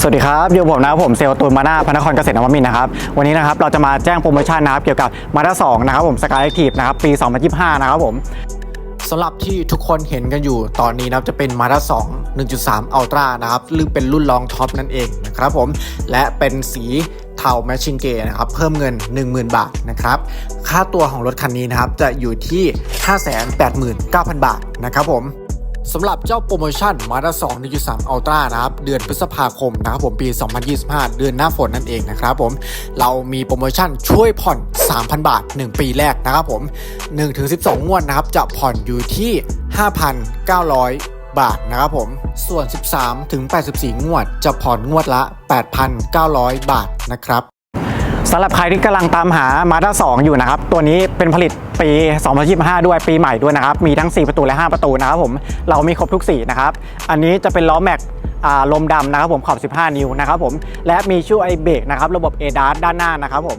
สวัสดีครับอยู่ผมนะครับผมเซลล์ตูนมาหน้าพนครเกษตรนวมินนะครับวันนี้นะครับเราจะมาแจ้งโปรโมชั่นนะครับเกี่ยวกับมาด้า2นะครับผมสกายแอคทีฟนะครับปี 2025 นะครับผมสำหรับที่ทุกคนเห็นกันอยู่ตอนนี้นะครับจะเป็นมาด้า2 1.3 Ultra นะครับหรือเป็นรุ่นรองท็อปนั่นเองนะครับผมและเป็นสีเทาแมชชินเกนะครับเพิ่มเงิน 10,000 บาทนะครับค่าตัวของรถคันนี้นะครับจะอยู่ที่ 589,000 บาทนะครับผม สำหรับเจ้าโปรโมชั่น Mazda 2 1.3 Ultra นะครับ เดือนพฤษภาคมนะครับผมปี 2025 เดือนหน้าฝนนั่นเองนะครับผม เรามีโปรโมชั่นช่วยผ่อน 3,000 บาท 1 ปีแรกนะครับผม 1-12 งวดนะครับ จะผ่อนอยู่ที่ 5,900บาทนะครับผม ส่วน 13 ถึง 84 งวด จะผ่อนงวดละ 8,900 บาทนะครับ สำหรับใครที่กำลังตามหา Mazda 2 อยู่นะครับ ตัวนี้เป็นผลิตปี 2025 ด้วยปีใหม่ด้วยนะครับ มีทั้ง 4 ประตูและ 5 ประตูนะครับผม เรามีครบทุกสีนะครับ อันนี้จะเป็นล้อแม็กลมดำนะครับผมขอบ 15 นิ้วนะครับผม และมีช่วยเบรกนะครับ ระบบ ADAS ด้านหน้านะครับผม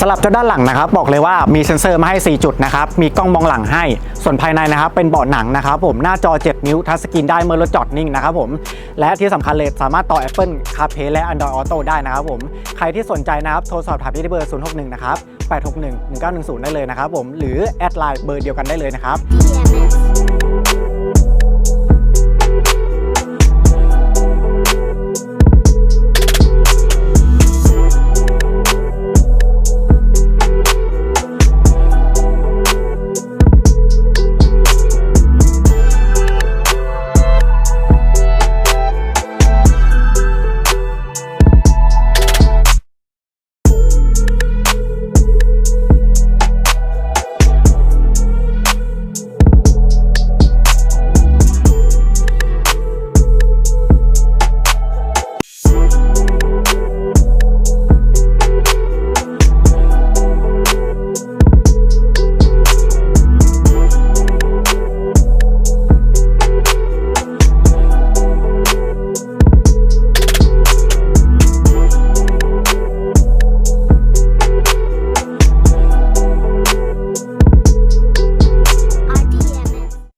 สำหรับเจ้าด้านหลังนะครับ บอกเลยว่ามีเซ็นเซอร์มาให้ 4 จุดนะครับ มีกล้องมองหลังให้ ส่วนภายในนะครับ เป็นเบาะหนังนะครับผม หน้าจอ 7 นิ้ว ทัชสกรีนได้เมื่อรถจอดนิ่งนะครับผม และที่สำคัญเลยสามารถต่อ Apple CarPlay และ Android Auto ได้นะครับผม ใครที่สนใจนะครับ โทรสอบถามที่เบอร์ 061 นะครับ 861 1910 ได้เลยนะครับผม หรือแอดไลน์เบอร์เดียวกันได้เลยนะครับ